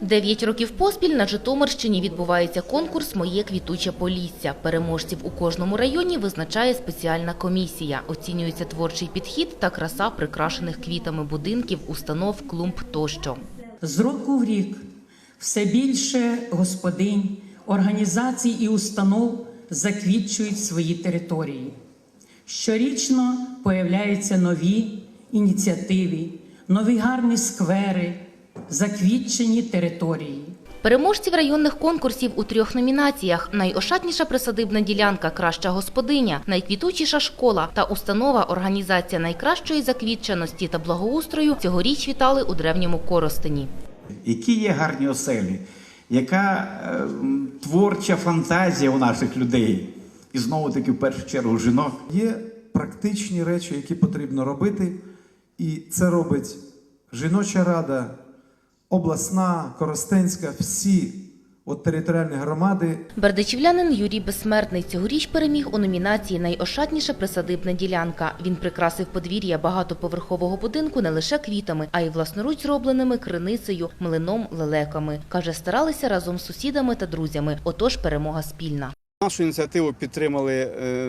Дев'ять років поспіль на Житомирщині відбувається конкурс «Моє квітуче Полісся». Переможців у кожному районі визначає спеціальна комісія. Оцінюється творчий підхід та краса прикрашених квітами будинків, установ, клумб тощо. З року в рік все більше господинь, організацій і установ заквітчують свої території. Щорічно появляються нові ініціативи, нові гарні сквери, заквітчені території. Переможців районних конкурсів у трьох номінаціях: найошатніша присадибна ділянка, краща господиня, найквітучіша школа та установа організація найкращої заквітченості та благоустрою цьогоріч вітали у древньому Коростені. які є гарні оселі, яка е, творча фантазія у наших людей. І знову таки, в першу чергу, жінок. Є практичні речі, які потрібно робити, і це робить жіноча рада, обласна, коростенська, всі от територіальні громади. Бердичівлянин Юрій Безсмертний цьогоріч переміг у номінації Найошатніша присадибна ділянка. Він прикрасив подвір'я багатоповерхового будинку не лише квітами, а й власноруч зробленими криницею, млином, лелеками. Каже, старалися разом з сусідами та друзями. Отож, перемога спільна. Нашу ініціативу підтримали е,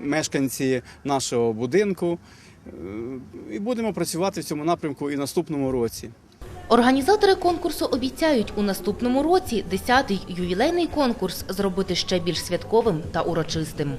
мешканці нашого будинку. Е, І будемо працювати в цьому напрямку і наступному році. Організатори конкурсу обіцяють у наступному році 10-й ювілейний конкурс зробити ще більш святковим та урочистим.